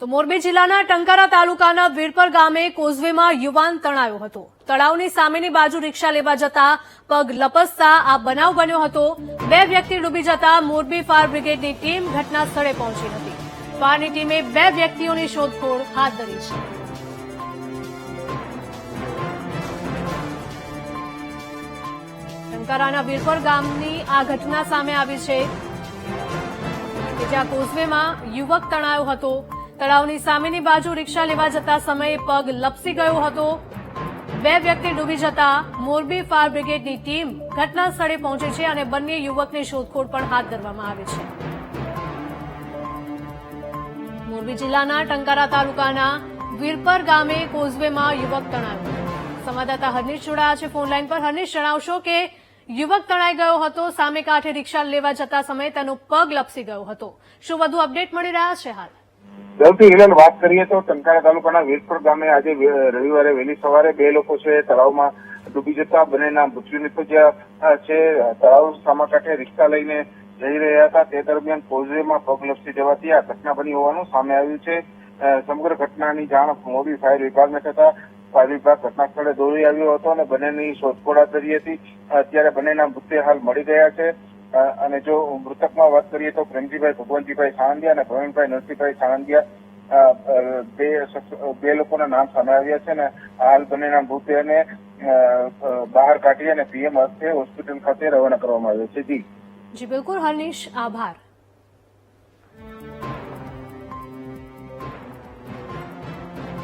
તો મોરબી જિલ્લાના ટંકારા તાલુકાના વીરપર ગામે કોઝવેમાં યુવાન તણાયો હતો. તળાવની સામેની બાજુ રિક્ષા લેવા જતા પગ લપસતા આ બનાવ બન્યો હતો. બે વ્યક્તિ ડૂબી જતા મોરબી ફાયર બ્રિગેડની ટીમ ઘટના સ્થળે પહોંચી હતી. ફાયરની ટીમે બે વ્યક્તિઓની શોધખોળ હાથ ધરી છે. ટંકારાના વીરપર ગામની આ ઘટના સામે આવી છે કે જ્યાં કોઝવેમાં યુવક તણાયો હતો. તળાવની સામેની બાજુ રિક્ષા લેવા જતા સમયે પગ લપસી ગયો હતો. બે વ્યક્તિ ડૂબી જતા મોરબી ફાયર બ્રિગેડની ટીમ ઘટના સ્થળે પહોંચી છે અને બંને યુવકની શોધખોળ પણ હાથ ધરવામાં આવી છે. મોરબી જિલ્લાના ટંકારા તાલુકાના વીરપર ગામે કોઝવેમાં યુવક તણાયો. સંવાદદાતા હર્નિશ જોડાયા છે ફોનલાઈન પર. હર્નિશ, જણાવશો કે યુવક તણાઈ ગયો હતો, સામે કાંઠે રિક્ષા લેવા જતા સમયે તેનો પગ લપસી ગયો હતો. શું વધુ અપડેટ મળી રહ્યા છે હાલ? સૌથી હિલન વાત કરીએ તો ટંકારા તાલુકાના વીરપુર ગામે આજે રવિવારે વહેલી સવારે બે લોકો છે તળાવમાં ડૂબી જતા. બંનેના મૃત્યુ નિપજ્યા છે. તળાવ સામા કાંઠે રિક્ષા લઈને જઈ રહ્યા હતા. તે દરમિયાન કોઝવેમાં પગ લપસી જવાથી આ ઘટના બની હોવાનું સામે આવ્યું છે. સમગ્ર ઘટનાની જાણ મોરબી ફાયર વિભાગને થતા ફાયર વિભાગ ઘટના સ્થળે દોડી આવ્યો હતો અને બંનેની શોધખોળ હાથ ધરી હતી. અત્યારે બંનેના મૃતદેહ હાલ મળી ગયા છે. અને જો મૃતકમાં વાત કરીએ તો પ્રેમજીભાઈ ભગવાનજીભાઈ સાણંદિયા અને પ્રવીણભાઈ નરસિંહભાઈ અ, બે બે લોકોના નામ સામે આવ્યા છે ને હાલ બંનેના મૃતદેહને બહાર કાઢી અને પીએમ હસ્તે હોસ્પિટલ ખાતે રવાના કરવામાં આવ્યો છે. જી. જી બિલકુલ હર્નિશ આભાર.